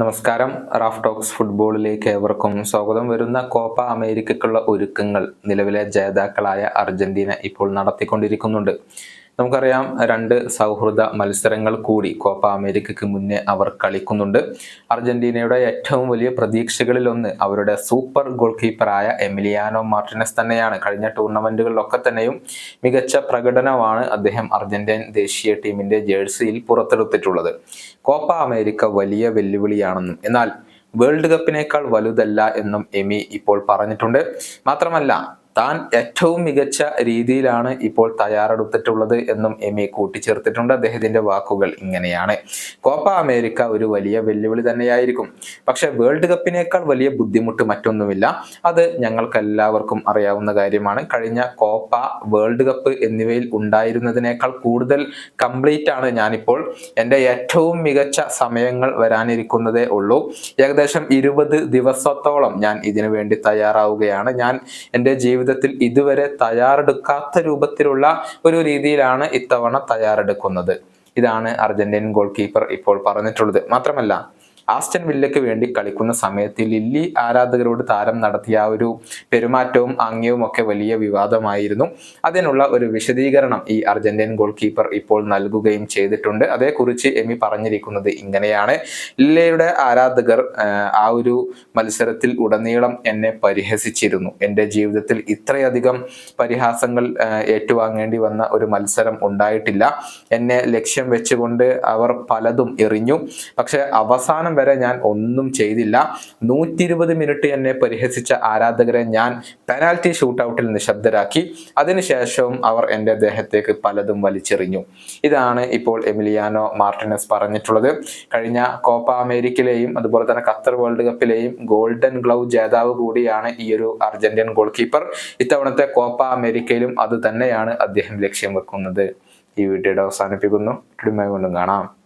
നമസ്കാരം. Raf talks ഫുട്ബോളിലേക്ക് ഏവർക്കും സ്വാഗതം. വരുന്ന കോപ്പ അമേരിക്കയ്ക്കുള്ള ഒരുക്കങ്ങൾ നിലവിലെ ജേതാക്കളായ അർജന്റീന ഇപ്പോൾ നടത്തിക്കൊണ്ടിരിക്കുന്നുണ്ട്. നമുക്കറിയാം രണ്ട് സൗഹൃദ മത്സരങ്ങൾ കൂടി കോപ്പ അമേരിക്കയ്ക്ക് മുന്നേ അവർ കളിക്കുന്നുണ്ട്. അർജന്റീനയുടെ ഏറ്റവും വലിയ പ്രതീക്ഷകളിലൊന്ന് അവരുടെ സൂപ്പർ ഗോൾ കീപ്പറായ എമിലിയാനോ മാർട്ടിനസ് തന്നെയാണ്. കഴിഞ്ഞ ടൂർണമെന്റുകളിലൊക്കെ തന്നെയും മികച്ച പ്രകടനമാണ് അദ്ദേഹം അർജന്റീൻ ദേശീയ ടീമിന്റെ ജേഴ്സിയിൽ പുറത്തെടുത്തിട്ടുള്ളത്. കോപ്പ അമേരിക്ക വലിയ വെല്ലുവിളിയാണെന്നും എന്നാൽ വേൾഡ് കപ്പിനേക്കാൾ വലുതല്ല എന്നും എമി ഇപ്പോൾ പറഞ്ഞിട്ടുണ്ട്. മാത്രമല്ല താൻ ഏറ്റവും മികച്ച രീതിയിലാണ് ഇപ്പോൾ തയ്യാറെടുത്തിട്ടുള്ളത് എന്നും എമി കൂട്ടിച്ചേർത്തിട്ടുണ്ട്. അദ്ദേഹത്തിന്റെ വാക്കുകൾ ഇങ്ങനെയാണ്. കോപ്പ അമേരിക്ക ഒരു വലിയ വെല്ലുവിളി തന്നെയായിരിക്കും. പക്ഷെ വേൾഡ് കപ്പിനേക്കാൾ വലിയ ബുദ്ധിമുട്ട് മറ്റൊന്നുമില്ല. അത് ഞങ്ങൾക്കെല്ലാവർക്കും അറിയാവുന്ന കാര്യമാണ്. കഴിഞ്ഞ കോപ്പ വേൾഡ് കപ്പ് എന്നിവയിൽ ഉണ്ടായിരുന്നതിനേക്കാൾ കൂടുതൽ കംപ്ലീറ്റ് ആണ് ഞാനിപ്പോൾ. എന്റെ ഏറ്റവും മികച്ച സമയങ്ങൾ വരാനിരിക്കുന്നതേ ഉള്ളൂ. ഏകദേശം ഇരുപത് ദിവസത്തോളം ഞാൻ ഇതിനു വേണ്ടി തയ്യാറാവുകയാണ്. ഞാൻ എന്റെ ജീവിതത്തിൽ ഇതുവരെ തയ്യാറെടുക്കാത്ത രൂപത്തിലുള്ള ഒരു രീതിയിലാണ് ഇത്തവണ തയ്യാറെടുക്കുന്നത്. ഇതാണ് അർജന്റീൻ ഗോൾ കീപ്പർ ഇപ്പോൾ പറഞ്ഞിട്ടുള്ളത്. മാത്രമല്ല ആസ്റ്റൻ വില്ലയ്ക്ക് വേണ്ടി കളിക്കുന്ന സമയത്ത് ലില്ലി ആരാധകരോട് താരം നടത്തിയ ആ ഒരു പെരുമാറ്റവും ആംഗ്യവും ഒക്കെ വലിയ വിവാദമായിരുന്നു. അതിനുള്ള ഒരു വിശദീകരണം ഈ അർജന്റീൻ ഗോൾ കീപ്പർ ഇപ്പോൾ നൽകുകയും ചെയ്തിട്ടുണ്ട്. അതേക്കുറിച്ച് എമി പറഞ്ഞിരിക്കുന്നത് ഇങ്ങനെയാണ്. ലില്ലയുടെ ആരാധകർ ആ ഒരു മത്സരത്തിൽ ഉടനീളം എന്നെ പരിഹസിച്ചിരുന്നു. എന്റെ ജീവിതത്തിൽ ഇത്രയധികം പരിഹാസങ്ങൾ ഏറ്റുവാങ്ങേണ്ടി വന്ന ഒരു മത്സരം ഉണ്ടായിട്ടില്ല. എന്നെ ലക്ഷ്യം വെച്ചുകൊണ്ട് അവർ പലതും എറിഞ്ഞു. പക്ഷെ അവസാനം വരെ ഞാൻ ഒന്നും ചെയ്തില്ല. നൂറ്റി ഇരുപത് മിനിറ്റ് എന്നെ പരിഹസിച്ച ആരാധകരെ ഞാൻ പെനാൽറ്റി ഷൂട്ടൗട്ടിൽ നിശബ്ദരാക്കി. അതിനുശേഷവും അവർ എന്റെ ദേഹത്തേക്ക് പലതും വലിച്ചെറിഞ്ഞു. ഇതാണ് ഇപ്പോൾ എമിലിയാനോ മാർട്ടിനസ് പറഞ്ഞിട്ടുള്ളത്. കഴിഞ്ഞ കോപ്പ അമേരിക്കയിലെയും അതുപോലെ തന്നെ ഖത്തർ വേൾഡ് കപ്പിലെയും ഗോൾഡൻ ഗ്ലൗ ജേതാവ് കൂടിയാണ് ഈ ഒരു അർജന്റീൻ ഗോൾ കീപ്പർ ഇത്തവണത്തെ കോപ്പ അമേരിക്കയിലും അത് തന്നെയാണ് അദ്ദേഹം ലക്ഷ്യം വെക്കുന്നത്. ഈ വീഡിയോയുടെ അവസാനിപ്പിക്കുന്നു. കൊണ്ടും കാണാം.